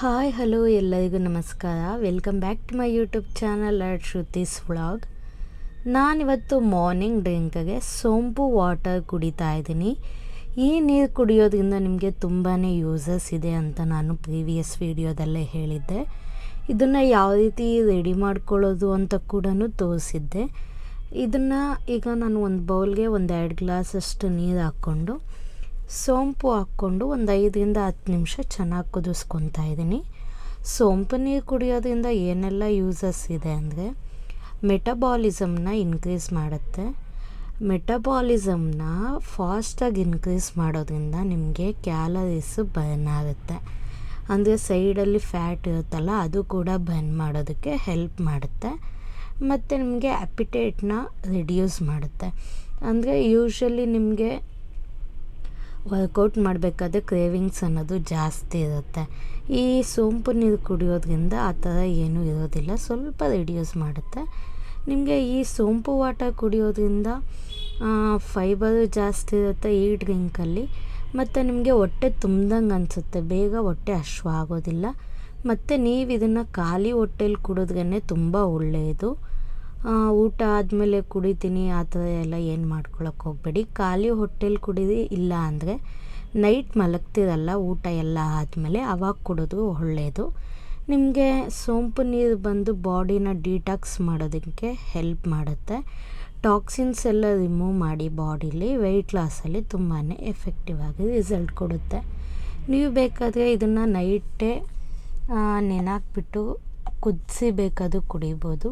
Hi, hello ಎಲ್ಲರಿಗೂ ನಮಸ್ಕಾರ. Welcome back to my YouTube channel at Shruti's vlog ನಾನಿವತ್ತು morning ಡ್ರಿಂಕ್ಗೆ ಸೋಂಪು ವಾಟರ್ ಕುಡಿತಾ ಇದ್ದೀನಿ. ಈ ನೀರು ಕುಡಿಯೋದ್ರಿಂದ ನಿಮಗೆ ತುಂಬಾ ಯೂಸಸ್ ಇದೆ ಅಂತ ನಾನು ಪ್ರೀವಿಯಸ್ ವೀಡಿಯೋದಲ್ಲೇ ಹೇಳಿದ್ದೆ. ಇದನ್ನು ಯಾವ ರೀತಿ ರೆಡಿ ಮಾಡ್ಕೊಳ್ಳೋದು ಅಂತ ಕೂಡ ತೋರಿಸಿದ್ದೆ. ಇದನ್ನು ಈಗ ನಾನು ಒಂದು ಬೌಲ್ಗೆ ಒಂದು ಎರಡು ಗ್ಲಾಸಷ್ಟು ನೀರು ಹಾಕ್ಕೊಂಡು ಸೋಂಪು ಹಾಕ್ಕೊಂಡು ಒಂದು ಐದರಿಂದ ಹತ್ತು ನಿಮಿಷ ಚೆನ್ನಾಗಿ ಕುದಿಸ್ಕೊತಾ ಇದ್ದೀನಿ. ಸೋಂಪು ನೀರು ಕುಡಿಯೋದ್ರಿಂದ ಏನೆಲ್ಲ ಯೂಸಸ್ ಇದೆ ಅಂದರೆ ಮೆಟಬಾಲಿಸಮ್ನ ಇನ್ಕ್ರೀಸ್ ಮಾಡುತ್ತೆ. ಮೆಟಬಾಲಿಸಮ್ನ ಫಾಸ್ಟಾಗಿ ಇನ್ಕ್ರೀಸ್ ಮಾಡೋದ್ರಿಂದ ನಿಮಗೆ ಕ್ಯಾಲರೀಸು ಬರ್ನ್ ಆಗುತ್ತೆ. ಅಂದರೆ ಸೈಡಲ್ಲಿ ಫ್ಯಾಟ್ ಇರುತ್ತಲ್ಲ ಅದು ಕೂಡ ಬರ್ನ್ ಮಾಡೋದಕ್ಕೆ ಹೆಲ್ಪ್ ಮಾಡುತ್ತೆ. ಮತ್ತು ನಿಮಗೆ ಅಪಿಟೇಟ್ನ ರಿಡ್ಯೂಸ್ ಮಾಡುತ್ತೆ. ಅಂದರೆ ಯೂಶ್ವಲಿ ನಿಮಗೆ ವರ್ಕೌಟ್ ಮಾಡಬೇಕಾದ್ರೆ ಕ್ರೇವಿಂಗ್ಸ್ ಅನ್ನೋದು ಜಾಸ್ತಿ ಇರುತ್ತೆ. ಈ ಸೋಂಪು ನೀರು ಕುಡಿಯೋದ್ರಿಂದ ಆ ಥರ ಏನೂ ಇರೋದಿಲ್ಲ. ಸ್ವಲ್ಪ ರಿಡ್ಯೂಸ್ ಮಾಡುತ್ತೆ. ನಿಮಗೆ ಈ ಸೋಂಪು ವಾಟರ್ ಕುಡಿಯೋದ್ರಿಂದ ಫೈಬರು ಜಾಸ್ತಿ ಇರುತ್ತೆ ಈ ಡ್ರಿಂಕಲ್ಲಿ. ಮತ್ತು ನಿಮಗೆ ಹೊಟ್ಟೆ ತುಂಬ್ದಂಗೆ ಅನಿಸುತ್ತೆ. ಬೇಗ ಹೊಟ್ಟೆ ಹಶ್ವ ಆಗೋದಿಲ್ಲ ಮತ್ತು ನೀವು ಇದನ್ನು ಖಾಲಿ ಹೊಟ್ಟೆಲಿ ಕುಡಿದ್ರೇ ತುಂಬ ಒಳ್ಳೆಯದು. ಊಟ ಆದಮೇಲೆ ಕುಡಿತೀನಿ, ಆ ಥರ ಎಲ್ಲ ಏನು ಮಾಡ್ಕೊಳಕ್ಕೆ ಹೋಗಬೇಡಿ. ಖಾಲಿ ಹೊಟ್ಟೆಲಿ ಕುಡೀರಿ ಇಲ್ಲ ಅಂದರೆ ನೈಟ್ ಮಲಗ್ತಿರಲ್ಲ, ಊಟ ಎಲ್ಲ ಆದಮೇಲೆ ಅವಾಗ ಕುಡಿದು ಒಳ್ಳೆಯದು ನಿಮಗೆ ಸೋಂಪು ನೀರು ಬಂದು ಬಾಡಿನ ಡಿಟಾಕ್ಸ್ ಮಾಡೋದಕ್ಕೆ ಹೆಲ್ಪ್ ಮಾಡುತ್ತೆ. ಟಾಕ್ಸಿನ್ಸ್ ಎಲ್ಲ ರಿಮೂವ್ ಮಾಡಿ ಬಾಡಿಲಿ ವೆಯ್ಟ್ ಲಾಸಲ್ಲಿ ತುಂಬಾ ಎಫೆಕ್ಟಿವ್ ಆಗಿ ರಿಸಲ್ಟ್ ಕೊಡುತ್ತೆ. ನೀವು ಬೇಕಾದರೆ ಇದನ್ನು ನೈಟೇ ನೆನಾಕ್ಬಿಟ್ಟು ಕುದಿಸಿ ಬೇಕಾದರೂ ಕುಡಿಬೋದು.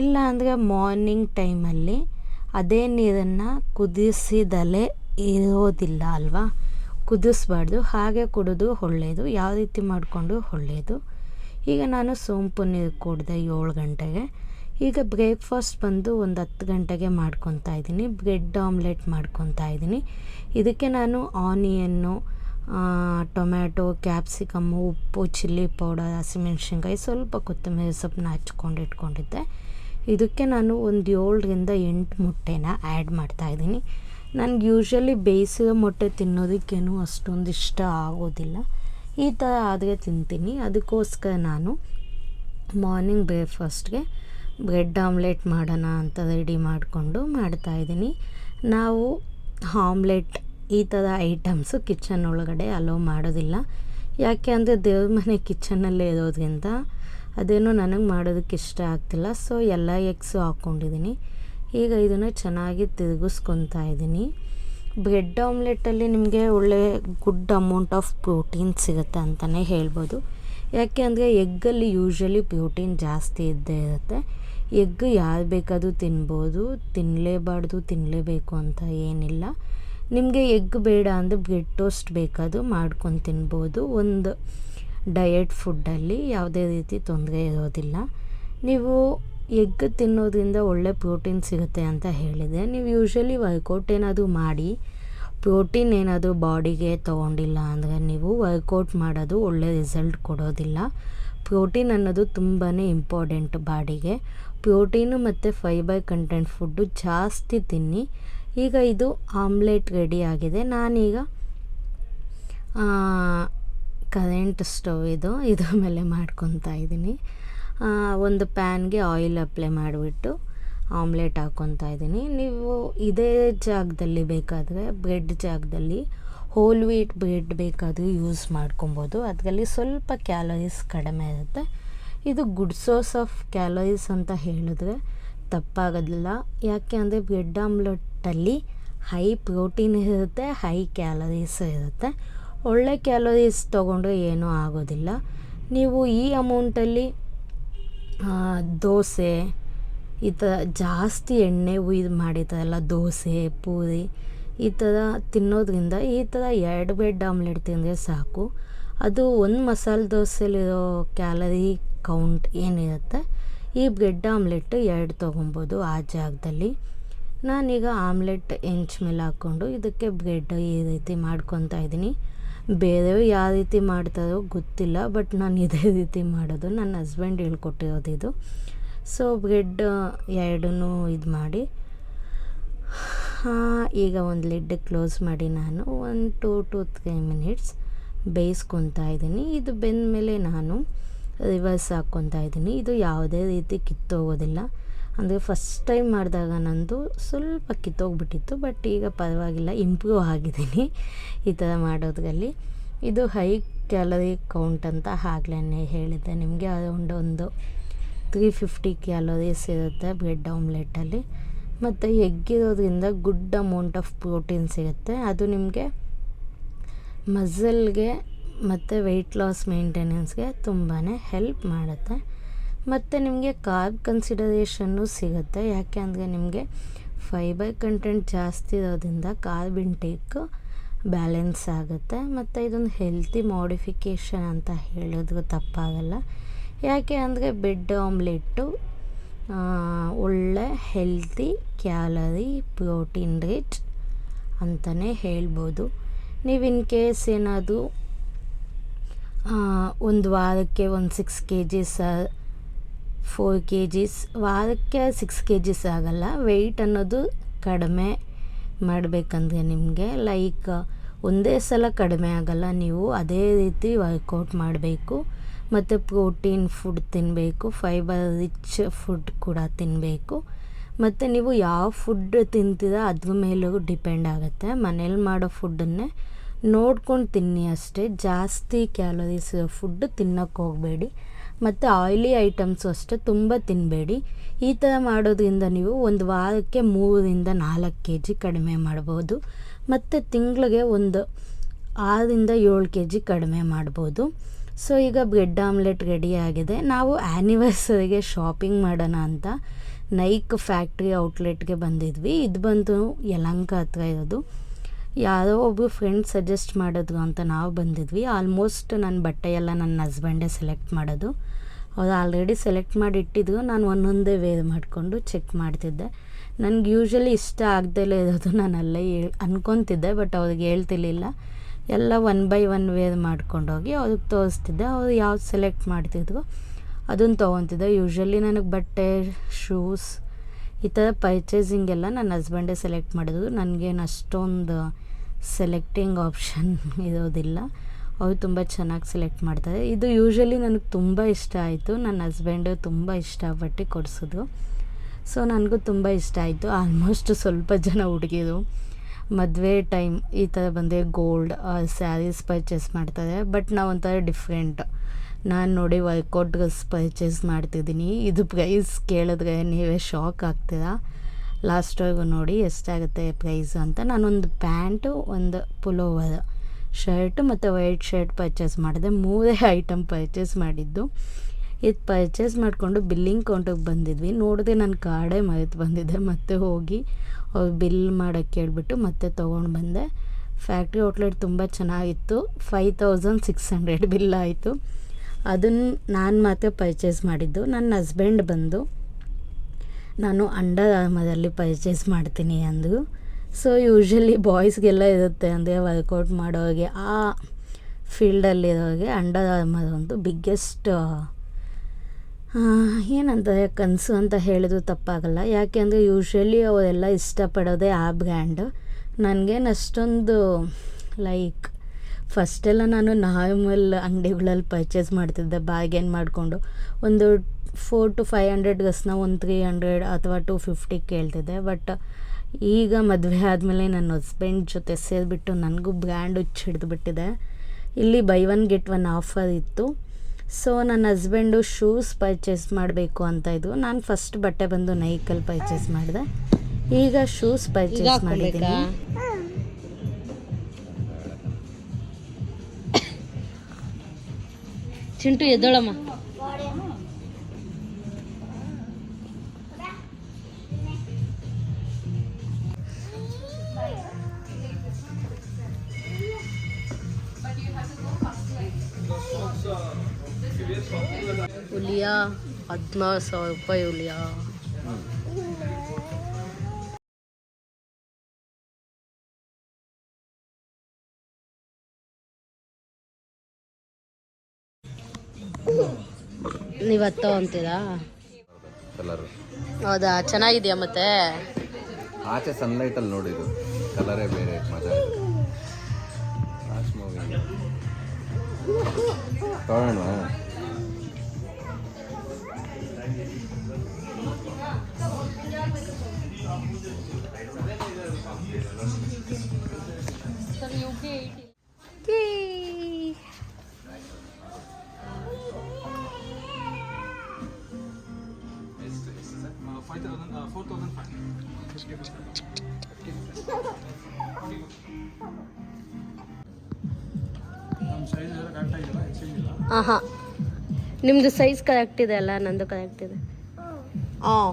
ಇಲ್ಲ ಅಂದರೆ ಮಾರ್ನಿಂಗ್ ಟೈಮಲ್ಲಿ ಅದೇ ನೀರನ್ನು ಕುದಿಸಿದಲೇ ಇರೋದಿಲ್ಲ ಅಲ್ವಾ? ಕುದಿಸ್ಬಾರ್ದು, ಹಾಗೆ ಕುಡಿದು ಒಳ್ಳೆಯದು ಯಾವ ರೀತಿ ಮಾಡಿಕೊಂಡು ಒಳ್ಳೆಯದು ಈಗ ನಾನು ಸೋಂಪು ನೀರು ಕುಡಿದೆ ಏಳು ಗಂಟೆಗೆ. ಈಗ ಬ್ರೇಕ್ಫಾಸ್ಟ್ ಬಂದು ಒಂದು ಹತ್ತು ಗಂಟೆಗೆ ಮಾಡ್ಕೊತಾ ಇದ್ದೀನಿ. ಬ್ರೆಡ್ ಆಮ್ಲೆಟ್ ಮಾಡ್ಕೊತಾ ಇದ್ದೀನಿ. ಇದಕ್ಕೆ ನಾನು ಆನಿಯನ್ನು ಟೊಮ್ಯಾಟೊ ಕ್ಯಾಪ್ಸಿಕಮ್ಮು ಉಪ್ಪು ಚಿಲ್ಲಿ ಪೌಡರ್ ಹಸಿಮೆಣ್ಸಿನ್ಕಾಯಿ ಸ್ವಲ್ಪ ಕೊತ್ತಂಬರಿ ಸೊಪ್ಪನ್ನ ಹಚ್ಕೊಂಡು ಇಟ್ಕೊಂಡಿದ್ದೆ. ಇದಕ್ಕೆ ನಾನು ಒಂದು ಏಳರಿಂದ ಎಂಟು ಮೊಟ್ಟೆನ ಆ್ಯಡ್ ಮಾಡ್ತಾಯಿದ್ದೀನಿ ನನಗೆ ಯೂಶ್ವಲಿ ಬೇಯಿಸಿದ ಮೊಟ್ಟೆ ತಿನ್ನೋದಕ್ಕೇನು ಅಷ್ಟೊಂದು ಇಷ್ಟ ಆಗೋದಿಲ್ಲ. ಈ ಥರ ಆದರೆ ತಿಂತೀನಿ. ಅದಕ್ಕೋಸ್ಕರ ನಾನು ಮಾರ್ನಿಂಗ್ ಬ್ರೇಕ್ಫಾಸ್ಟ್ಗೆ ಬ್ರೆಡ್ ಆಮ್ಲೆಟ್ ಮಾಡೋಣ ಅಂತ ರೆಡಿ ಮಾಡಿಕೊಂಡು ಮಾಡ್ತಾಯಿದ್ದೀನಿ ನಾವು ಆಮ್ಲೆಟ್ ಈ ಥರ ಐಟಮ್ಸು ಕಿಚನ್ ಒಳಗಡೆ ಅಲೋ ಮಾಡೋದಿಲ್ಲ. ಯಾಕೆ ಅಂದರೆ ದೇವ್ರ ಮನೆ ಕಿಚನಲ್ಲೇ ಇರೋದ್ರಿಂದ ಅದೇನೋ ನನಗೆ ಮಾಡೋದಕ್ಕೆ ಇಷ್ಟ ಆಗ್ತಿಲ್ಲ. ಸೊ ಎಲ್ಲ ಎಗ್ಸು ಹಾಕ್ಕೊಂಡಿದ್ದೀನಿ ಈಗ ಇದನ್ನು ಚೆನ್ನಾಗಿ ತಿರುಗಿಸ್ಕೊತಾ ಇದ್ದೀನಿ ಬ್ರೆಡ್ ಆಮ್ಲೆಟಲ್ಲಿ ನಿಮಗೆ ಒಳ್ಳೆ ಗುಡ್ ಅಮೌಂಟ್ ಆಫ್ ಪ್ರೋಟೀನ್ ಸಿಗುತ್ತೆ ಅಂತಲೇ ಹೇಳ್ಬೋದು. ಯಾಕೆ ಅಂದರೆ ಎಗ್ಗಲ್ಲಿ ಯೂಶ್ವಲಿ ಪ್ರೋಟೀನ್ ಜಾಸ್ತಿ ಇದ್ದೇ ಇರುತ್ತೆ. ಎಗ್ ಯಾರು ಬೇಕಾದರೂ ತಿನ್ಬೋದು. ತಿನ್ನಲೇಬಾರ್ದು ತಿನ್ನಲೇಬೇಕು ಅಂತ ಏನಿಲ್ಲ. ನಿಮಗೆ ಎಗ್ ಬೇಡ ಅಂದರೆ ಬ್ರೆಡ್ ಟೋಸ್ಟ್ ಬೇಕಾದರೂ ಮಾಡ್ಕೊಂಡು ತಿನ್ಬೋದು. ಒಂದು ಡಯಟ್ ಫುಡ್ಡಲ್ಲಿ ಯಾವುದೇ ರೀತಿ ತೊಂದರೆ ಇರೋದಿಲ್ಲ. ನೀವು ಎಗ್ ತಿನ್ನೋದ್ರಿಂದ ಒಳ್ಳೆ ಪ್ರೋಟೀನ್ ಸಿಗುತ್ತೆ ಅಂತ ಹೇಳಿದೆ. ನೀವು ಯೂಶ್ವಲಿ ವರ್ಕೌಟ್ ಏನಾದರೂ ಮಾಡಿ, ಪ್ರೋಟೀನ್ ಏನಾದರೂ ಬಾಡಿಗೆ ತೊಗೊಂಡಿಲ್ಲ ಅಂದರೆ ನೀವು ವರ್ಕೌಟ್ ಮಾಡೋದು ಒಳ್ಳೆ ರಿಸಲ್ಟ್ ಕೊಡೋದಿಲ್ಲ. ಪ್ರೋಟೀನ್ ಅನ್ನೋದು ತುಂಬಾ ಇಂಪಾರ್ಟೆಂಟ್ ಬಾಡಿಗೆ. ಪ್ರೋಟೀನು ಮತ್ತು ಫೈಬರ್ ಕಂಟೆಂಟ್ ಫುಡ್ಡು ಜಾಸ್ತಿ ತಿನ್ನಿ. ಈಗ ಇದು ಆಮ್ಲೆಟ್ ರೆಡಿ ಆಗಿದೆ. ನಾನೀಗ ಕರೆಂಟ್ ಸ್ಟವ್ ಇದು, ಇದ್ರ ಮೇಲೆ ಮಾಡ್ಕೊತಾ ಇದ್ದೀನಿ. ಒಂದು ಪ್ಯಾನ್ಗೆ ಆಯಿಲ್ ಅಪ್ಲೈ ಮಾಡಿಬಿಟ್ಟು ಆಮ್ಲೆಟ್ ಹಾಕ್ಕೊತಾ ಇದ್ದೀನಿ. ನೀವು ಇದೇ ಜಾಗದಲ್ಲಿ ಬೇಕಾದರೆ ಬ್ರೆಡ್ ಜಾಗದಲ್ಲಿ ಹೋಲ್ ವೀಟ್ ಬ್ರೆಡ್ ಬೇಕಾದರೂ ಯೂಸ್ ಮಾಡ್ಕೊಬೋದು. ಅದರಲ್ಲಿ ಸ್ವಲ್ಪ ಕ್ಯಾಲೋರೀಸ್ ಕಡಿಮೆ ಇರುತ್ತೆ. ಇದು ಗುಡ್ ಸೋರ್ಸ್ ಆಫ್ ಕ್ಯಾಲೋರೀಸ್ ಅಂತ ಹೇಳಿದ್ರೆ ತಪ್ಪಾಗೋದಿಲ್ಲ. ಯಾಕೆ ಅಂದರೆ ಬ್ರೆಡ್ ಆಮ್ಲೆಟಲ್ಲಿ ಹೈ ಪ್ರೋಟೀನ್ ಇರುತ್ತೆ, ಹೈ ಕ್ಯಾಲರೀಸ್ ಇರುತ್ತೆ. ಒಳ್ಳೆ ಕ್ಯಾಲೋರೀಸ್ ತೊಗೊಂಡ್ರೆ ಏನೂ ಆಗೋದಿಲ್ಲ. ನೀವು ಈ ಅಮೌಂಟಲ್ಲಿ ದೋಸೆ, ಈ ಥರ ಜಾಸ್ತಿ ಎಣ್ಣೆ ಉಯ್ದು ಮಾಡಿರ್ತಾರಲ್ಲ ದೋಸೆ, ಪೂರಿ, ಈ ಥರ ತಿನ್ನೋದ್ರಿಂದ, ಈ ಥರ ಎರಡು ಬ್ರೆಡ್ ಆಮ್ಲೆಟ್ ತಿಂದರೆ ಸಾಕು. ಅದು ಒಂದು ಮಸಾಲೆ ದೋಸೆಲಿರೋ ಕ್ಯಾಲರಿ ಕೌಂಟ್ ಏನಿರುತ್ತೆ, ಈ ಬ್ರೆಡ್ ಆಮ್ಲೆಟ್ ಎರಡು ತೊಗೊಬೋದು ಆ ಜಾಗದಲ್ಲಿ. ನಾನೀಗ ಆಮ್ಲೆಟ್ ಹೆಂಚ್ ಮೇಲೆ ಹಾಕ್ಕೊಂಡು ಇದಕ್ಕೆ ಬ್ರೆಡ್ ಈ ರೀತಿ ಮಾಡ್ಕೊತಾ ಇದ್ದೀನಿ. ಬೇರೆಯವ್ರು ಯಾವ ರೀತಿ ಮಾಡ್ತಾರೋ ಗೊತ್ತಿಲ್ಲ, ಬಟ್ ನಾನು ಇದೇ ರೀತಿ ಮಾಡೋದು. ನನ್ನ ಹಸ್ಬೆಂಡ್ ಹೇಳ್ಕೊಟ್ಟಿರೋದು ಇದು. ಸೊ ಬ್ರೆಡ್ ಎರಡೂ ಇದು ಮಾಡಿ. ಈಗ ಒಂದು ಲಿಡ್ ಕ್ಲೋಸ್ ಮಾಡಿ ನಾನು. ಒಂದು ಟೂ ಟು ತ್ರೀ ಮಿನಿಟ್ಸ್ ಬೇಯಿಸ್ಕೊತಾ ಇದ್ದೀನಿ. ಇದು ಬೆಂದ ಮೇಲೆ ನಾನು ರಿವರ್ಸ್ ಹಾಕ್ಕೊತಾ ಇದ್ದೀನಿ. ಇದು ಯಾವುದೇ ರೀತಿ ಕಿತ್ತೋಗೋದಿಲ್ಲ. ಅಂದರೆ ಫಸ್ಟ್ ಟೈಮ್ ಮಾಡಿದಾಗ ನಂದು ಸ್ವಲ್ಪ ಕಿತ್ತೋಗ್ಬಿಟ್ಟಿತ್ತು ಬಟ್ ಈಗ ಪರವಾಗಿಲ್ಲ ಇಂಪ್ರೂವ್ ಆಗಿದ್ದೀನಿ ಈ ಥರ ಮಾಡೋದ್ರಲ್ಲಿ. ಇದು ಹೈ ಕ್ಯಾಲರಿ ಕೌಂಟ್ ಅಂತ ಆಗ್ಲೇ ಹೇಳಿದ್ದೆ. ನಿಮಗೆ ಅರೌಂಡ್ ಒಂದು ತ್ರೀ ಫಿಫ್ಟಿ ಕ್ಯಾಲೋರೀಸ್ ಇರುತ್ತೆ ಬ್ರೆಡ್ ಆಮ್ಲೆಟಲ್ಲಿ ಮತ್ತು ಎಗ್ ಇರೋದ್ರಿಂದ ಗುಡ್ ಅಮೌಂಟ್ ಆಫ್ ಪ್ರೋಟೀನ್ ಸಿಗುತ್ತೆ. ಅದು ನಿಮಗೆ ಮಝಲ್ಗೆ ಮತ್ತು ವೆಯ್ಟ್ ಲಾಸ್ ಮೇಂಟೆನೆನ್ಸ್ಗೆ ತುಂಬಾ ಹೆಲ್ಪ್ ಮಾಡುತ್ತೆ. ಮತ್ತು ನಿಮಗೆ ಕಾರ್ಬ್ ಕನ್ಸಿಡರೇಷನ್ನು ಸಿಗುತ್ತೆ. ಯಾಕೆ ಅಂದರೆ ನಿಮಗೆ ಫೈಬರ್ ಕಂಟೆಂಟ್ ಜಾಸ್ತಿ ಇರೋದ್ರಿಂದ ಕಾರ್ಬ್ ಇಂಟೇಕ್ ಬ್ಯಾಲೆನ್ಸ್ ಆಗುತ್ತೆ. ಮತ್ತು ಇದೊಂದು ಹೆಲ್ತಿ ಮಾಡಿಫಿಕೇಷನ್ ಅಂತ ಹೇಳಿದ್ರು ತಪ್ಪಾಗಲ್ಲ. ಯಾಕೆ ಅಂದರೆ ಬೆಡ್ ಆಮ್ಲೆಟ್ಟು ಒಳ್ಳೆ ಹೆಲ್ತಿ ಕ್ಯಾಲರಿ ಪ್ರೋಟೀನ್ ರಿಚ್ ಅಂತಲೇ ಹೇಳ್ಬೋದು. ನೀವು ಇನ್ ಕೇಸ್ ಏನಾದರೂ ಒಂದು ವಾರಕ್ಕೆ ಒಂದು six K Gs four K Gs ವಾರಕ್ಕೆ ಸಿಕ್ಸ್ ಕೆ ಜಿಸ್ ಆಗೋಲ್ಲ. ವೆಯ್ಟ್ ಅನ್ನೋದು ಕಡಿಮೆ ಮಾಡಬೇಕಂದ್ರೆ ನಿಮಗೆ. ಲೈಕ್ ಒಂದೇ ಸಲ ಕಡಿಮೆ ಆಗೋಲ್ಲ. ನೀವು ಅದೇ ರೀತಿ ವರ್ಕೌಟ್ ಮಾಡಬೇಕು. ಮತ್ತು ಪ್ರೋಟೀನ್ ಫುಡ್ ತಿನ್ನಬೇಕು ಫೈಬರ್ ರಿಚ್ ಫುಡ್ ಕೂಡ ತಿನ್ನಬೇಕು ಮತ್ತು ನೀವು ಯಾವ ಫುಡ್ ತಿಂತೀರ ಅದ್ರ ಮೇಲೂ ಡಿಪೆಂಡ್ ಆಗುತ್ತೆ. ಮನೇಲಿ ಮಾಡೋ ಫುಡ್ಡನ್ನೇ ನೋಡ್ಕೊಂಡು ತಿನ್ನಿ ಅಷ್ಟೇ. ಜಾಸ್ತಿ ಕ್ಯಾಲೋರೀಸ್ ಫುಡ್ ತಿನ್ನೋಕ್ಕೆ ಹೋಗಬೇಡಿ. ಮತ್ತು ಆಯ್ಲಿ ಐಟಮ್ಸು ಅಷ್ಟೇ ತುಂಬ ತಿನ್ನಬೇಡಿ ಈ ಥರ ಮಾಡೋದ್ರಿಂದ ನೀವು ಒಂದು ವಾರಕ್ಕೆ ಮೂರರಿಂದ ನಾಲ್ಕು ಕೆ ಜಿ ಕಡಿಮೆ ಮಾಡ್ಬೋದು. ಮತ್ತು ತಿಂಗಳಿಗೆ ಒಂದು ಆರರಿಂದ ಏಳು ಕೆ ಜಿ ಕಡಿಮೆ ಮಾಡ್ಬೋದು. ಸೊ, ಈಗ ಬ್ರೆಡ್ ಆಮ್ಲೆಟ್ ರೆಡಿಯಾಗಿದೆ ನಾವು ಆ್ಯನಿವರ್ಸರಿಗೆ ಶಾಪಿಂಗ್ ಮಾಡೋಣ ಅಂತ ನೈಕ್ ಫ್ಯಾಕ್ಟ್ರಿ ಔಟ್ಲೆಟ್ಗೆ ಬಂದಿದ್ವಿ. ಇದು ಬಂದು ಯಲಂಕ ಹತ್ರ ಇರೋದು. ಯಾರೋ ಒಬ್ಬರು ಫ್ರೆಂಡ್ ಸಜೆಸ್ಟ್ ಮಾಡಿದ್ರು ಅಂತ ನಾವು ಬಂದಿದ್ವಿ. ಆಲ್ಮೋಸ್ಟ್ ನನ್ನ ಬಟ್ಟೆ ಎಲ್ಲ ನನ್ನ ಹಸ್ಬೆಂಡೇ ಸೆಲೆಕ್ಟ್ ಮಾಡೋದು. ಅವ್ರು ಆಲ್ರೆಡಿ ಸೆಲೆಕ್ಟ್ ಮಾಡಿ ಇಟ್ಟಿದ್ರು. ನಾನು ಒಂದೊಂದೇ ವೇರ್ ಮಾಡಿಕೊಂಡು ಚೆಕ್ ಮಾಡ್ತಿದ್ದೆ. ನನಗೆ ಯೂಶ್ವಲಿ ಇಷ್ಟ ಆಗದೇ ಇರೋದು ನಾನು ಅಲ್ಲೇ ಹೇಳ್, ಅನ್ಕೊತಿದ್ದೆ ಬಟ್ ಅವ್ರಿಗೆ ಹೇಳ್ತಿರ್ಲಿಲ್ಲ. ಎಲ್ಲ ಒನ್ ಬೈ ಒನ್ ವೇರ್ ಮಾಡ್ಕೊಂಡೋಗಿ ಅವ್ರಿಗೆ ತೋರಿಸ್ತಿದ್ದೆ. ಅವ್ರು ಯಾವ್ದು ಸೆಲೆಕ್ಟ್ ಮಾಡ್ತಿದ್ರು ಅದನ್ನು ತೊಗೊತಿದ್ದೆ. ಯೂಶ್ವಲಿ ನನಗೆ ಬಟ್ಟೆ ಶೂಸ್ ಈ ಥರ ಪರ್ಚೇಸಿಂಗ್ ಎಲ್ಲ ನನ್ನ ಹಸ್ಬೆಂಡೇ ಸೆಲೆಕ್ಟ್ ಮಾಡಿದ್ರು. ನನಗೇನು ಅಷ್ಟೊಂದು ಸೆಲೆಕ್ಟಿಂಗ್ ಆಪ್ಷನ್ ಇರೋದಿಲ್ಲ. ಅವರು ತುಂಬ ಚೆನ್ನಾಗಿ ಸೆಲೆಕ್ಟ್ ಮಾಡ್ತಾರೆ. ಇದು ಯೂಶ್ವಲಿ ನನಗೆ ತುಂಬ ಇಷ್ಟ ಆಯಿತು. ನನ್ನ ಹಸ್ಬೆಂಡು ತುಂಬ ಇಷ್ಟಪಟ್ಟು ಕೊಡಿಸಿದ್ರು ಸೊ ನನಗೂ ತುಂಬ ಇಷ್ಟ ಆಯಿತು. ಆಲ್ಮೋಸ್ಟ್ ಸ್ವಲ್ಪ ಜನ ಹುಡುಗಿರು. ಮದುವೆ ಟೈಮ್ ಈ ಥರ ಬಂದರೆ ಗೋಲ್ಡ್ ಸ್ಯಾರೀಸ್ ಪರ್ಚೇಸ್ ಮಾಡ್ತಾರೆ. ಬಟ್ ನಾವು ಒಂಥರ ಡಿಫ್ರೆಂಟ್ ನಾನು ನೋಡಿ ವರ್ಕೌಟ್ ಡ್ರೆಸ್ ಪರ್ಚೇಸ್ ಮಾಡ್ತಿದ್ದೀನಿ. ಇದು ಪ್ರೈಸ್ ಕೇಳಿದ್ರೆ ನೀವೇ ಶಾಕ್ ಆಗ್ತೀರಾ? ಲಾಸ್ಟ್ವರೆಗೂ ನೋಡಿ ಎಷ್ಟಾಗುತ್ತೆ ಪ್ರೈಸ್ ಅಂತ. ನಾನೊಂದು ಪ್ಯಾಂಟು, ಒಂದು ಪುಲೋವರ್ ಶರ್ಟ್ ಮತ್ತು ವೈಟ್ ಶರ್ಟ್ ಪರ್ಚೇಸ್ ಮಾಡಿದೆ. ಮೂರೇ ಐಟಮ್ ಪರ್ಚೇಸ್ ಮಾಡಿದ್ದು. ಇದು ಪರ್ಚೇಸ್ ಮಾಡಿಕೊಂಡು ಬಿಲ್ಲಿಂಗ್ ಕೌಂಟಿಗೆ ಬಂದಿದ್ವಿ. ನೋಡಿದೆ ನನ್ನ ಕಾರ್ಡೇ ಮರೆತು ಬಂದಿದ್ದೆ ಮತ್ತೆ ಹೋಗಿ ಅವ್ರು ಬಿಲ್ ಮಾಡೋಕ್ಕೆ ಹೇಳ್ಬಿಟ್ಟು ಮತ್ತೆ ತೊಗೊಂಡು ಬಂದೆ. ಫ್ಯಾಕ್ಟ್ರಿ ಔಟ್ಲೆಟ್ ತುಂಬ ಚೆನ್ನಾಗಿತ್ತು. Five thousand six hundred bill ಆಯಿತು. ಅದನ್ನು ನಾನು ಮಾತ್ರ ಪರ್ಚೇಸ್ ಮಾಡಿದ್ದು. ನನ್ನ ಹಸ್ಬೆಂಡ್ ಬಂದು ನಾನು ಅಂಡರ್ ಆರ್ಮರಲ್ಲಿ ಪರ್ಚೇಸ್ ಮಾಡ್ತೀನಿ ಅಂದರು ಸೊ ಯೂಶ್ವಲಿ ಬಾಯ್ಸ್ಗೆಲ್ಲ ಇರುತ್ತೆ ಅಂದರೆ ವರ್ಕೌಟ್ ಮಾಡೋರಿಗೆ ಆ ಫೀಲ್ಡಲ್ಲಿರೋರಿಗೆ ಒಂದು ಬಿಗ್ಗೆಸ್ಟ್ ಏನಂತಾರೆ ಕನಸು ಅಂತ ಹೇಳಿದ್ರು ತಪ್ಪಾಗಲ್ಲ. ಯಾಕೆ ಅಂದರೆ ಯೂಶ್ವಲಿ ಅವರೆಲ್ಲ ಇಷ್ಟಪಡೋದೇ ಆ ಬ್ರ್ಯಾಂಡ್ ನನಗೇನು ಅಷ್ಟೊಂದು ಲೈಕ್ ಫಸ್ಟೆಲ್ಲ ನಾನು ನಾರ್ಮಲ್ ಅಂಗಡಿಗಳಲ್ಲಿ ಪರ್ಚೇಸ್ ಮಾಡ್ತಿದ್ದೆ ಬಾರ್ಗೇನ್ ಮಾಡಿಕೊಂಡು. ಒಂದು ಫೋರ್ ಟು ಫೈವ್ ಹಂಡ್ರೆಡ್ ಗಸ್ನ ಒಂದು ತ್ರೀ ಹಂಡ್ರೆಡ್ ಅಥವಾ ಟು ಫಿಫ್ಟಿ ಕೇಳ್ತಿದ್ದೆ. ಬಟ್ ಈಗ ಮದುವೆ ಆದಮೇಲೆ ನನ್ನ ಹಸ್ಬೆಂಡ್ ಜೊತೆ ಸೇರಿಬಿಟ್ಟು ನನಗೂ ಬ್ರ್ಯಾಂಡ್ ಹುಚ್ಚು ಹಿಡಿದುಬಿಟ್ಟಿದೆ. ಇಲ್ಲಿ buy one get one offer ಇತ್ತು. ಸೊ ನನ್ನ ಹಸ್ಬೆಂಡು ಶೂಸ್ ಪರ್ಚೇಸ್ ಮಾಡಬೇಕು ಅಂತ ಇದ್ವು ನಾನು ಫಸ್ಟ್ ಬಟ್ಟೆ ಬಂದು ನೈಕಲ್ಲಿ ಪರ್ಚೇಸ್ ಮಾಡಿದೆ. ಈಗ ಶೂಸ್ ಪರ್ಚೇಸ್ ಮಾಡಿದ್ದೀನಿ ಚಿಂಟು ಎದ್ದೋಳಮ್ಮ. ಹುಲಿಯ ಹದಿನಾರು ಸಾವಿರ ರೂಪಾಯಿ ಹುಲಿಯ ನೀವು ಹತ್ತೋ ಅಂತೀರಾ? ಕಲರ್. ಹೌದಾ? ಚೆನ್ನಾಗಿದೆಯಾ ಮತ್ತೆ? ಆಚೆ ಸನ್ಲೈಟ್ ಅಲ್ಲಿ ನೋಡಿದ್ದು ಕಲರೇ ಬೇರೆ ಮಜಾ ಮೂವಿ ತೊಗೊಳ್ಳೋಣ ಆಹಾ ನಿಮ್ದು ಸೈಜ್ ಕರೆಕ್ಟ್ ಇದೆ ಅಲ್ಲ ನಂದು ಕರೆಕ್ಟ್ ಇದೆ. ಹ್ಮ್.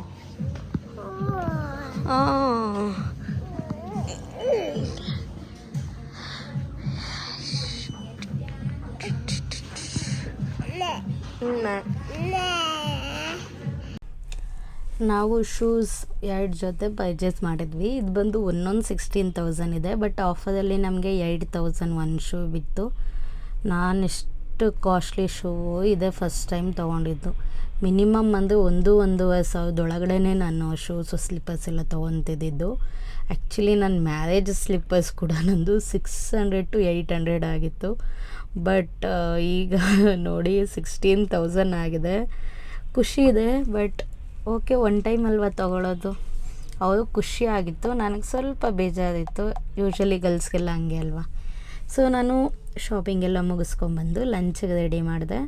ನಾವು ಶೂಸ್ ಎರಡು ಜೊತೆ ಪರ್ಚೇಸ್ ಮಾಡಿದ್ವಿ. ಇದು ಬಂದು ಒಂದೊಂದು ಸಿಕ್ಸ್ಟೀನ್ ತೌಸಂಡ್ ಇದೆ ಬಟ್ ಆಫರಲ್ಲಿ ನಮಗೆ ಏಯ್ಟ್ ತೌಸಂಡ್ ಒನ್ ಶೂ ಬಿತ್ತು. ನಾನು ಎಷ್ಟು ಕಾಸ್ಟ್ಲಿ ಶೂ ಇದೆ ಫಸ್ಟ್ ಟೈಮ್ ತೊಗೊಂಡಿದ್ದು. ಮಿನಿಮಮ್ ಅಂದರೆ ಒಂದು ಒಂದೂವರೆ ಸಾವಿರದೊಳಗಡೆ ನಾನು ಶೂಸು ಸ್ಲಿಪ್ಪರ್ಸ್ ಎಲ್ಲ ತೊಗೊತಿದ್ದಿದ್ದು. ಆ್ಯಕ್ಚುಲಿ ನನ್ನ ಮ್ಯಾರೇಜ್ ಸ್ಲಿಪ್ಪರ್ಸ್ ಕೂಡ ನಂದು six hundred to eight hundred ಆಗಿತ್ತು. ಬಟ್ ಈಗ ನೋಡಿ ಸಿಕ್ಸ್ಟೀನ್ ತೌಸಂಡ್ ಆಗಿದೆ. ಖುಷಿ ಇದೆ ಬಟ್ ಓಕೆ ಒನ್ ಟೈಮ್ ಅಲ್ವಾ ತೊಗೊಳೋದು? ಅವರು ಖುಷಿಯಾಗಿತ್ತು ನನಗೆ ಸ್ವಲ್ಪ ಬೇಜಾರಿತ್ತು. ಯೂಶ್ವಲಿ ಗರ್ಲ್ಸ್ಗೆಲ್ಲ ಹಂಗೆ ಅಲ್ವಾ? ಸೊ ನಾನು ಶಾಪಿಂಗ್ ಎಲ್ಲ ಮುಗಿಸ್ಕೊಂಬಂದು ಲಂಚ್ಗೆ ರೆಡಿ ಮಾಡಿದೆ.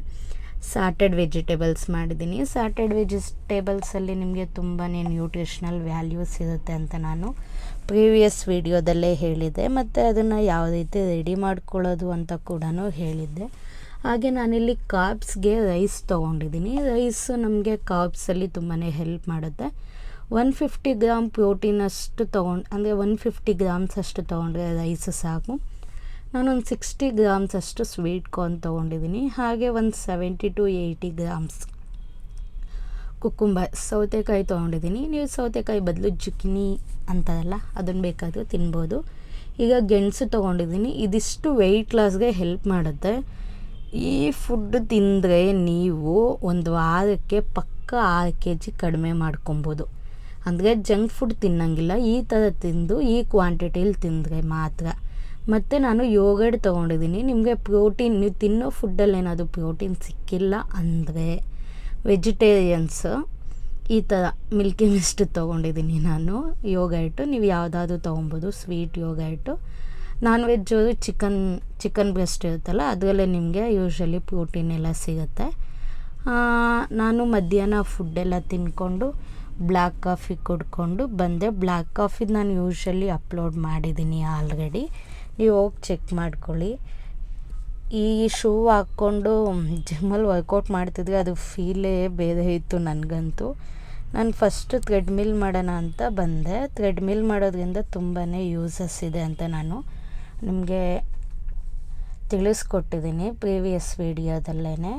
ಸಾಟೆಡ್ ವೆಜಿಟೇಬಲ್ಸ್ ಮಾಡಿದ್ದೀನಿ. ಸಾಟೆಡ್ ವೆಜಿಟೇಬಲ್ಸಲ್ಲಿ ನಿಮಗೆ ತುಂಬಾ ನ್ಯೂಟ್ರಿಷ್ನಲ್ ವ್ಯಾಲ್ಯೂಸ್ ಇರುತ್ತೆ ಅಂತ ನಾನು ಪ್ರೀವಿಯಸ್ ವೀಡಿಯೋದಲ್ಲೇ ಹೇಳಿದ್ದೆ. ಮತ್ತು ಅದನ್ನು ಯಾವ ರೀತಿ ರೆಡಿ ಮಾಡ್ಕೊಳ್ಳೋದು ಅಂತ ಕೂಡ ಹೇಳಿದ್ದೆ. ಹಾಗೆ ನಾನಿಲ್ಲಿ ಕಾಪ್ಸ್ಗೆ ರೈಸ್ ತೊಗೊಂಡಿದ್ದೀನಿ. ರೈಸ್ ನಮಗೆ ಕಾಪ್ಸಲ್ಲಿ ತುಂಬಾ ಹೆಲ್ಪ್ ಮಾಡುತ್ತೆ. ಒನ್ ಫಿಫ್ಟಿ ಗ್ರಾಮ್ ಪ್ರೋಟೀನ್ ಅಷ್ಟು ತೊಗೊಂಡು, ಅಂದರೆ ಒನ್ ಫಿಫ್ಟಿ ಗ್ರಾಮ್ಸ್ ಅಷ್ಟು ತೊಗೊಂಡ್ರೆ ರೈಸ್ ಸಾಕು. ನಾನೊಂದು ಸಿಕ್ಸ್ಟಿ ಗ್ರಾಮ್ಸ್ ಅಷ್ಟು ಸ್ವೀಟ್ ಕಾರ್ನ್ ತೊಗೊಂಡಿದ್ದೀನಿ. ಹಾಗೆ ಒಂದು seventy to eighty grams cucumber ಸೌತೆಕಾಯಿ ತೊಗೊಂಡಿದ್ದೀನಿ. ನೀವು ಸೌತೆಕಾಯಿ ಬದಲು ಜುಕಿನಿ ಅಂತಾರಲ್ಲ ಅದನ್ನು ಬೇಕಾದರೂ ತಿನ್ಬೋದು. ಈಗ ಗೆಣಸು ತೊಗೊಂಡಿದ್ದೀನಿ. ಇದಿಷ್ಟು ವೆಯ್ಟ್ ಲಾಸ್ಗೆ ಹೆಲ್ಪ್ ಮಾಡುತ್ತೆ. ಈ ಫುಡ್ ತಿಂದರೆ ನೀವು ಒಂದು ವಾರಕ್ಕೆ ಪಕ್ಕ ಆರು ಕೆ ಜಿ ಕಡಿಮೆ ಮಾಡ್ಕೊಬೋದು. ಅಂದರೆ ಜಂಕ್ ಫುಡ್ ತಿನ್ನಂಗಿಲ್ಲ. ಈ ಥರ ತಿಂದು ಈ ಕ್ವಾಂಟಿಟಿಲಿ ತಿಂದರೆ ಮಾತ್ರ. ಮತ್ತು ನಾನು ಯೋಗಡ್ ತೊಗೊಂಡಿದ್ದೀನಿ. ನಿಮಗೆ ಪ್ರೋಟೀನ್ ನೀವು ತಿನ್ನೋ ಫುಡ್ಡಲ್ಲಿ ಏನಾದರೂ ಪ್ರೋಟೀನ್ ಸಿಕ್ಕಿಲ್ಲ ಅಂದರೆ ವೆಜಿಟೇರಿಯನ್ಸ್ ಈ ಥರ ಮಿಲ್ಕಿ ಮಿಸ್ಟ್ ತೊಗೊಂಡಿದ್ದೀನಿ ನಾನು. ಯೋಗರ್ಟು ನೀವು ಯಾವುದಾದ್ರೂ ತೊಗೊಬೋದು sweet yogurt non veg chicken chicken breast ಇರುತ್ತಲ್ಲ, ಅದರಲ್ಲೇ ನಿಮಗೆ ಯೂಶ್ವಲಿ ಪ್ರೋಟೀನ್ ಎಲ್ಲ ಸಿಗುತ್ತೆ. ನಾನು ಮಧ್ಯಾಹ್ನ ಫುಡ್ಡೆಲ್ಲ ತಿನ್ಕೊಂಡು ಬ್ಲ್ಯಾಕ್ ಕಾಫಿ ಕುಡ್ಕೊಂಡು ಬಂದೆ. ಬ್ಲ್ಯಾಕ್ ಕಾಫಿ ನಾನು ಯೂಶ್ವಲಿ ಅಪ್ಲೋಡ್ ಮಾಡಿದ್ದೀನಿ ಆಲ್ರೆಡಿ ನೀವು ಹೋಗಿ ಚೆಕ್ ಮಾಡ್ಕೊಳ್ಳಿ. ಈ ಶೂ ಹಾಕ್ಕೊಂಡು ಜಿಮ್ಮಲ್ಲಿ ವರ್ಕೌಟ್ ಮಾಡ್ತಿದ್ವಿ ಅದು ಫೀಲೇ ಬೇರೆ ಇತ್ತು ನನಗಂತೂ. ನಾನು ಫಸ್ಟು ಥ್ರೆಡ್ಮಿಲ್ ಮಾಡೋಣ ಅಂತ ಬಂದೆ. ಥ್ರೆಡ್ಮಿಲ್ ಮಾಡೋದ್ರಿಂದ ತುಂಬಾ ಯೂಸಸ್ ಇದೆ ಅಂತ ನಾನು ನಿಮಗೆ ತಿಳಿಸ್ಕೊಟ್ಟಿದ್ದೀನಿ ಪ್ರೀವಿಯಸ್ ವೀಡಿಯೋದಲ್ಲೇ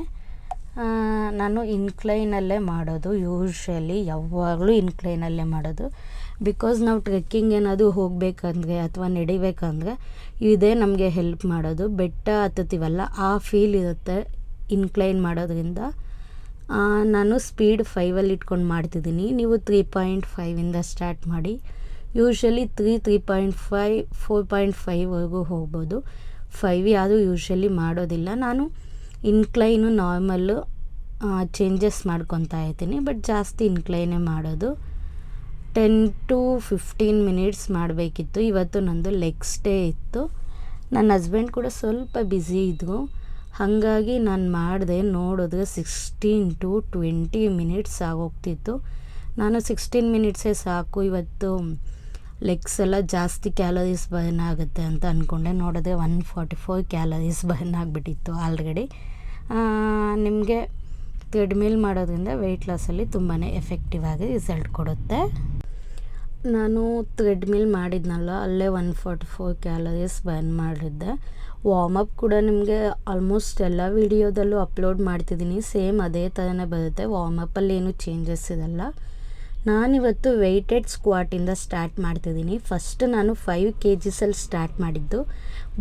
ನಾನು ಇನ್ಕ್ಲೈನಲ್ಲೇ ಮಾಡೋದು ಯೂಶ್ವಲಿ ಯಾವಾಗಲೂ ಇನ್ಕ್ಲೈನಲ್ಲೇ ಮಾಡೋದು. ಬಿಕಾಸ್ ನಾವು ಟ್ರೆಕ್ಕಿಂಗ್ ಏನಾದರೂ ಹೋಗಬೇಕಂದ್ರೆ ಅಥವಾ ನಡಿಬೇಕಂದ್ರೆ ಇದೇ ನಮಗೆ ಹೆಲ್ಪ್ ಮಾಡೋದು. ಬೆಟ್ಟ ಹತ್ತುತ್ತೀವಲ್ಲ, ಆ ಫೀಲ್ ಇರುತ್ತೆ ಇನ್ಕ್ಲೈನ್ ಮಾಡೋದ್ರಿಂದ. ನಾನು ಸ್ಪೀಡ್ ಫೈವಲ್ಲಿ ಇಟ್ಕೊಂಡು ಮಾಡ್ತಿದ್ದೀನಿ. ನೀವು ತ್ರೀ ಪಾಯಿಂಟ್ ಫೈವಿಂದ ಸ್ಟಾರ್ಟ್ ಮಾಡಿ. Usually three three point five four point ಫೈವ್ವರೆಗೂ ಹೋಗ್ಬೋದು. ಫೈವ್ ಯಾರೂ ಯೂಶ್ವಲಿ ಮಾಡೋದಿಲ್ಲ. ನಾನು ಇನ್ಕ್ಲೈನು ನಾರ್ಮಲ್ಲು ಚೇಂಜಸ್ ಮಾಡ್ಕೊತಾ ಇರ್ತೀನಿ ಬಟ್ ಜಾಸ್ತಿ ಇನ್ಕ್ಲೈನೇ ಮಾಡೋದು. ಟೆನ್ ಟು ಫಿಫ್ಟೀನ್ ಮಿನಿಟ್ಸ್ ಮಾಡಬೇಕಿತ್ತು. ಇವತ್ತು ನಂದು ಲೆಗ್ಸ್ ಡೇ ಇತ್ತು. ನನ್ನ ಹಸ್ಬೆಂಡ್ ಕೂಡ ಸ್ವಲ್ಪ ಬ್ಯುಸಿ ಇದ್ವು ಹಾಗಾಗಿ ನಾನು ಮಾಡಿದೆ ನೋಡಿದ್ರೆ ಸಿಕ್ಸ್ಟೀನ್ ಟು ಟ್ವೆಂಟಿ ಮಿನಿಟ್ಸ್ ಆಗೋಗ್ತಿತ್ತು. ನಾನು ಸಿಕ್ಸ್ಟೀನ್ ಮಿನಿಟ್ಸೇ ಸಾಕು. ಇವತ್ತು ಲೆಗ್ಸ್ ಎಲ್ಲ ಜಾಸ್ತಿ ಕ್ಯಾಲರೀಸ್ ಬರ್ನ್ ಆಗುತ್ತೆ ಅಂತ ಅಂದ್ಕೊಂಡೆ ನೋಡಿದ್ರೆ one forty four calories burn ಆಗಿಬಿಟ್ಟಿತ್ತು ಆಲ್ರೆಡಿ ನಿಮಗೆ ಟ್ರೆಡ್ಮಿಲ್ ಮಾಡೋದ್ರಿಂದ ವೆಯ್ಟ್ ಲಾಸಲ್ಲಿ ತುಂಬಾ ಎಫೆಕ್ಟಿವ್ ಆಗಿ ರಿಸಲ್ಟ್ ಕೊಡುತ್ತೆ. ನಾನು ಥ್ರೆಡ್ಮಿಲ್ ಮಾಡಿದ್ನಲ್ಲ, ಅಲ್ಲೇ one forty four calories burn ಮಾಡಿದ್ದೆ ವಾರ್ಮಪ್ ಕೂಡ ನಿಮಗೆ ಆಲ್ಮೋಸ್ಟ್ ಎಲ್ಲ ವೀಡಿಯೋದಲ್ಲೂ ಅಪ್ಲೋಡ್ ಮಾಡ್ತಿದ್ದೀನಿ ಸೇಮ್ ಅದೇ ಥರನೇ ಬರುತ್ತೆ. ವಾರ್ಮಪ್ಪಲ್ಲಿ ಏನು ಚೇಂಜಸ್ ಇರಲ್ಲ. ನಾನಿವತ್ತು ವೆಯ್ಟೆಡ್ ಸ್ಕ್ವಾಟಿಂದ ಸ್ಟಾರ್ಟ್ ಮಾಡ್ತಿದ್ದೀನಿ. ಫಸ್ಟ್ ನಾನು ಫೈವ್ ಕೆ ಜಿಸಲ್ಲಿ ಸ್ಟಾರ್ಟ್ ಮಾಡಿದ್ದು.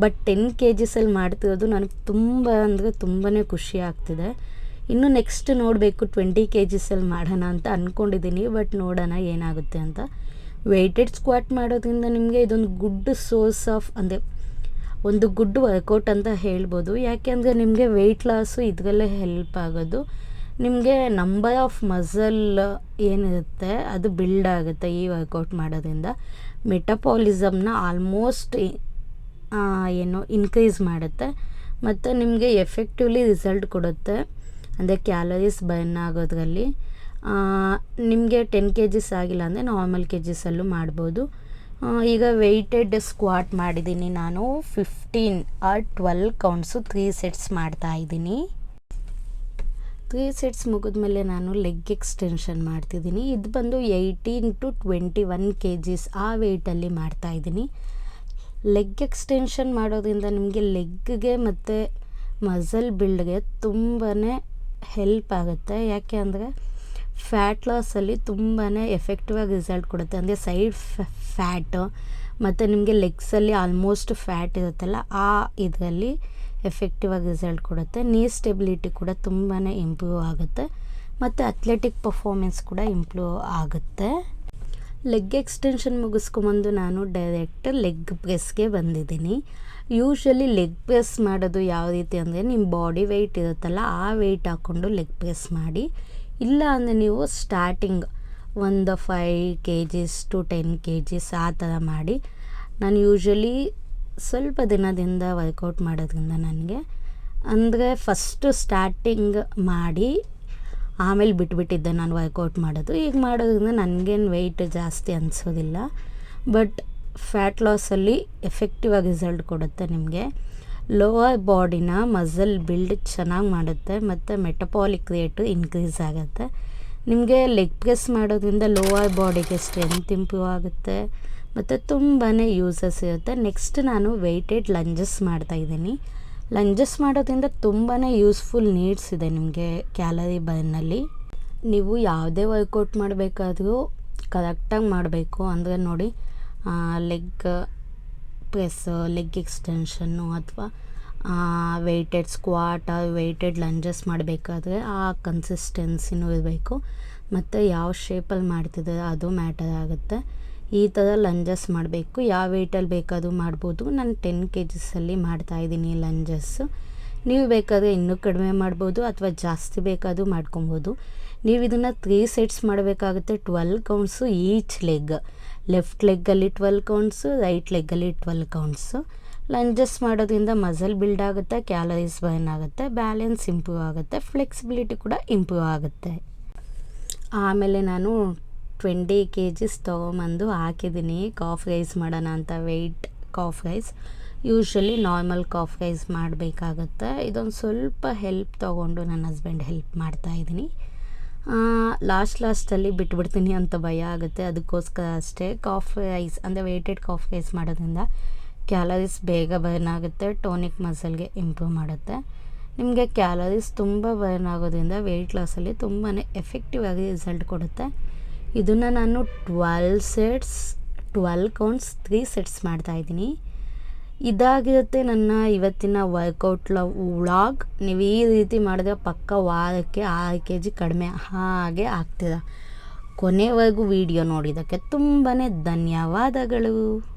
ಬಟ್ ಟೆನ್ ಕೆ ಜಿಸಲ್ಲಿ ಮಾಡ್ತಿರೋದು ನನಗೆ ತುಂಬ ಅಂದರೆ ತುಂಬಾ ಖುಷಿ ಆಗ್ತಿದೆ. ಇನ್ನು ನೆಕ್ಸ್ಟ್ ನೋಡಬೇಕು ಟ್ವೆಂಟಿ ಕೆ ಜಿಸಲ್ಲಿ ಮಾಡೋಣ ಅಂತ ಅಂದ್ಕೊಂಡಿದ್ದೀನಿ ಬಟ್ ನೋಡೋಣ ಏನಾಗುತ್ತೆ ಅಂತ. ವೆಯ್ಟೆಡ್ ಸ್ಕ್ವಾಟ್ ಮಾಡೋದ್ರಿಂದ ನಿಮಗೆ ಇದೊಂದು ಗುಡ್ ಸೋರ್ಸ್ ಆಫ್ ಅಂದರೆ ಒಂದು ಗುಡ್ ವರ್ಕೌಟ್ ಅಂತ ಹೇಳ್ಬೋದು. ಯಾಕೆಂದರೆ ನಿಮಗೆ ವೆಯ್ಟ್ ಲಾಸು ಇದರಲ್ಲೇ ಹೆಲ್ಪ್ ಆಗೋದು. ನಿಮಗೆ ನಂಬರ್ ಆಫ್ ಮಸಲ್ ಏನಿರುತ್ತೆ, ಅದು ಬಿಲ್ಡ್ ಆಗುತ್ತೆ ಈ ವರ್ಕೌಟ್ ಮಾಡೋದ್ರಿಂದ. ಮೆಟಪಾಲಿಸಮ್ನ ಆಲ್ಮೋಸ್ಟ್ ಏನು ಇನ್ಕ್ರೀಸ್ ಮಾಡುತ್ತೆ. ಮತ್ತು ನಿಮಗೆ ಎಫೆಕ್ಟಿವ್ಲಿ ರಿಸಲ್ಟ್ ಕೊಡುತ್ತೆ. ಅಂದರೆ ಕ್ಯಾಲರೀಸ್ ಬರ್ನ್ ಆಗೋದ್ರಲ್ಲಿ. ನಿಮಗೆ ಟೆನ್ ಕೆ ಜಿಸ್ ಆಗಿಲ್ಲ ಅಂದರೆ ನಾರ್ಮಲ್ ಕೆ ಜಿಸಲ್ಲೂ ಮಾಡ್ಬೋದು. ಈಗ ವೆಯ್ಟೆಡ್ ಸ್ಕ್ವಾಟ್ ಮಾಡಿದ್ದೀನಿ ನಾನು. Fifteen or twelve counts three sets ಮಾಡ್ತಾ ಇದ್ದೀನಿ. ತ್ರೀ ಸೆಟ್ಸ್ ಮುಗಿದ್ಮೇಲೆ ನಾನು ಲೆಗ್ ಎಕ್ಸ್ಟೆನ್ಷನ್ ಮಾಡ್ತಿದ್ದೀನಿ. ಇದು ಬಂದು eighteen to twenty one K Gs ಆ ವೆಯ್ಟಲ್ಲಿ ಮಾಡ್ತಾಯಿದ್ದೀನಿ ಲೆಗ್ ಎಕ್ಸ್ಟೆನ್ಷನ್ ಮಾಡೋದ್ರಿಂದ ನಿಮಗೆ ಲೆಗ್ಗೆ ಮತ್ತು ಮಸಲ್ ಬಿಲ್ಡ್ಗೆ ತುಂಬಾ ಹೆಲ್ಪ್ ಆಗುತ್ತೆ. ಯಾಕೆ ಅಂದರೆ ಫ್ಯಾಟ್ ಲಾಸಲ್ಲಿ ತುಂಬಾ ಎಫೆಕ್ಟಿವ್ ಆಗಿ ರಿಸಲ್ಟ್ ಕೊಡುತ್ತೆ. ಅಂದರೆ ಸೈಡ್ ಫ್ಯಾಟ್ ಮತ್ತು ನಿಮಗೆ ಲೆಗ್ಸಲ್ಲಿ ಆಲ್ಮೋಸ್ಟ್ ಫ್ಯಾಟ್ ಇರುತ್ತಲ್ಲ, ಆ ಇದರಲ್ಲಿ ಎಫೆಕ್ಟಿವ್ ಆಗಿ ರಿಸಲ್ಟ್ ಕೊಡುತ್ತೆ. ನೀ ಸ್ಟೆಬಿಲಿಟಿ ಕೂಡ ತುಂಬಾ ಇಂಪ್ರೂವ್ ಆಗುತ್ತೆ. ಮತ್ತು ಅಥ್ಲೆಟಿಕ್ ಪರ್ಫಾರ್ಮೆನ್ಸ್ ಕೂಡ ಇಂಪ್ರೂವ್ ಆಗುತ್ತೆ. ಲೆಗ್ ಎಕ್ಸ್ಟೆನ್ಷನ್ ಮುಗಿಸ್ಕೊಂಬಂದು ನಾನು ಡೈರೆಕ್ಟ್ ಲೆಗ್ ಪ್ರೆಸ್ಗೆ ಬಂದಿದ್ದೀನಿ. ಯೂಶ್ವಲಿ ಲೆಗ್ ಪ್ರೆಸ್ ಮಾಡೋದು ಯಾವ ರೀತಿ ಅಂದರೆ ನಿಮ್ಮ ಬಾಡಿ ವೆಯ್ಟ್ ಇರುತ್ತಲ್ಲ, ಆ ವೆಯ್ಟ್ ಹಾಕ್ಕೊಂಡು ಲೆಗ್ ಪ್ರೆಸ್ ಮಾಡಿ. ಇಲ್ಲ ಅಂದರೆ ನೀವು ಸ್ಟಾರ್ಟಿಂಗ್ ಒಂದು five K Gs to ten K Gs ಆ ಥರ ಮಾಡಿ. ನಾನು ಯೂಶ್ವಲಿ ಸ್ವಲ್ಪ ದಿನದಿಂದ ವರ್ಕೌಟ್ ಮಾಡೋದ್ರಿಂದ ನನಗೆ. ಅಂದರೆ ಫಸ್ಟು ಸ್ಟಾರ್ಟಿಂಗ್ ಮಾಡಿ ಆಮೇಲೆ ಬಿಟ್ಬಿಟ್ಟಿದ್ದೆ ನಾನು ವರ್ಕೌಟ್ ಮಾಡೋದು. ಈಗ ಮಾಡೋದ್ರಿಂದ ನನಗೇನು ವೆಯ್ಟ್ ಜಾಸ್ತಿ ಅನಿಸೋದಿಲ್ಲ. ಬಟ್ ಫ್ಯಾಟ್ ಲಾಸಲ್ಲಿ ಎಫೆಕ್ಟಿವ್ ಆಗಿ ರಿಸಲ್ಟ್ ಕೊಡುತ್ತೆ ನಿಮಗೆ. ಲೋವರ್ ಬಾಡಿನ ಮಸಲ್ ಬಿಲ್ಡ್ ಚೆನ್ನಾಗಿ ಮಾಡುತ್ತೆ, ಮತ್ತು ಮೆಟಪಾಲಿಕ್ ರೇಟು ಇನ್ಕ್ರೀಸ್ ಆಗುತ್ತೆ. ನಿಮಗೆ ಲೆಗ್ ಪ್ರೆಸ್ ಮಾಡೋದ್ರಿಂದ ಲೋವರ್ ಬಾಡಿಗೆ ಸ್ಟ್ರೆಂತ್ ಇಂಪ್ರೂವ್ ಆಗುತ್ತೆ, ಮತ್ತು ತುಂಬಾ ಯೂಸಸ್ ಇರುತ್ತೆ. ನೆಕ್ಸ್ಟ್ ನಾನು ವೆಯ್ಟೆಡ್ ಲಂಜಸ್ ಮಾಡ್ತಾಯಿದ್ದೀನಿ ಲಂಜಸ್ ಮಾಡೋದ್ರಿಂದ ತುಂಬಾ ಯೂಸ್ಫುಲ್ ನೀಡ್ಸ್ ಇದೆ ನಿಮಗೆ ಕ್ಯಾಲರಿ ಬರ್ನಲ್ಲಿ ನೀವು ಯಾವುದೇ ವರ್ಕೌಟ್ ಮಾಡಬೇಕಾದ್ರೂ ಕರೆಕ್ಟಾಗಿ ಮಾಡಬೇಕು. ಅಂದರೆ ನೋಡಿ ಲೆಗ್ ಪ್ರೆಸ್ಸು ಲೆಗ್ ಎಕ್ಸ್ಟೆನ್ಷನ್ನು ಅಥವಾ ವೆಯ್ಟೆಡ್ ಸ್ಕ್ವಾಟ್ ವೆಯ್ಟೆಡ್ ಲಂಜಸ್ ಮಾಡಬೇಕಾದ್ರೆ ಆ ಕನ್ಸಿಸ್ಟೆನ್ಸಿನೂ ಇರಬೇಕು. ಮತ್ತು ಯಾವ ಶೇಪಲ್ಲಿ ಮಾಡ್ತಿದ್ದಾರೆ ಅದು ಮ್ಯಾಟರ್ ಆಗುತ್ತೆ. ಈ ಥರ ಲಂಜಸ್ ಮಾಡಬೇಕು. ಯಾವ ವೆಯ್ಟಲ್ಲಿ ಬೇಕಾದರೂ ಮಾಡ್ಬೋದು. ನಾನು ಟೆನ್ ಕೆ ಜಿಸಲ್ಲಿ ಮಾಡ್ತಾಯಿದ್ದೀನಿ ಲಂಜಸ್ಸು ನೀವು ಬೇಕಾದರೆ ಇನ್ನೂ ಕಡಿಮೆ ಮಾಡ್ಬೋದು ಅಥವಾ ಜಾಸ್ತಿ ಬೇಕಾದರೂ ಮಾಡ್ಕೊಬೋದು. ನೀವು ಇದನ್ನು ತ್ರೀ ಸೆಟ್ಸ್ ಮಾಡಬೇಕಾಗುತ್ತೆ. Twelve counts each leg left ಲೆಗ್ಗಲ್ಲಿ twelve counts right ಲೆಗ್ಗಲ್ಲಿ ಟ್ವೆಲ್ ಕೌಂಟ್ಸು ಲಂಜಸ್ ಮಾಡೋದ್ರಿಂದ ಮಸಲ್ ಬಿಲ್ಡ್ ಆಗುತ್ತೆ ಕ್ಯಾಲರೀಸ್ ಬರ್ನ್ ಆಗುತ್ತೆ ಬ್ಯಾಲೆನ್ಸ್ ಇಂಪ್ರೂವ್ ಆಗುತ್ತೆ ಫ್ಲೆಕ್ಸಿಬಿಲಿಟಿ ಕೂಡ ಇಂಪ್ರೂವ್ ಆಗುತ್ತೆ. ಆಮೇಲೆ ನಾನು ಟ್ವೆಂಟಿ ಕೆ ಜಿಸ್ ತೊಗೊಂಬಂದು ಹಾಕಿದ್ದೀನಿ. ಕಾಫ್ ರೈಸ್ ಮಾಡೋಣ ಅಂತ weight calf raise usually normal calf raise ಮಾಡಬೇಕಾಗತ್ತೆ. ಇದೊಂದು ಸ್ವಲ್ಪ ಹೆಲ್ಪ್ ತೊಗೊಂಡು ನನ್ನ ಹಸ್ಬೆಂಡ್ ಹೆಲ್ಪ್ ಮಾಡ್ತಾ ಇದ್ದೀನಿ. ಲಾಸ್ಟ್ ಲಾಸ್ಟಲ್ಲಿ ಬಿಟ್ಬಿಡ್ತೀನಿ ಅಂತ ಭಯ ಆಗುತ್ತೆ. ಅದಕ್ಕೋಸ್ಕರ ಅಷ್ಟೇ ಕಾಫ್ ರೈಸ್, ಅಂದರೆ ವೇಟೆಡ್ ಕಾಫ್ ರೈಸ್ ಮಾಡೋದ್ರಿಂದ ಕ್ಯಾಲರೀಸ್ ಬೇಗ ಬರ್ನ್ ಆಗುತ್ತೆ ಟೋನಿಕ್ ಮಸಲ್ಗೆ ಇಂಪ್ರೂವ್ ಮಾಡುತ್ತೆ. ನಿಮಗೆ ಕ್ಯಾಲರೀಸ್ ತುಂಬ ಬರ್ನ್ ಆಗೋದ್ರಿಂದ ವೆಯ್ಟ್ ಲಾಸಲ್ಲಿ ತುಂಬಾ ಎಫೆಕ್ಟಿವ್ ಆಗಿ ರಿಸಲ್ಟ್ ಕೊಡುತ್ತೆ. ಇದನ್ನು ನಾನು twelve sets twelve counts three sets ಮಾಡ್ತಾಯಿದ್ದೀನಿ ಇದಾಗಿರುತ್ತೆ ನನ್ನ ಇವತ್ತಿನ ವರ್ಕೌಟ್ ವ್ಲಾಗ್ ನೀವು ಈ ರೀತಿ ಮಾಡಿದ್ರೆ ಪಕ್ಕ ವಾರಕ್ಕೆ ಆರು ಕೆ ಜಿ ಕಡಿಮೆ ಹಾಗೆ ಆಗ್ತೀರ ಕೊನೆವರೆಗೂ ವಿಡಿಯೋ ನೋಡಿದ್ದಕ್ಕೆ ತುಂಬಾ ಧನ್ಯವಾದಗಳು.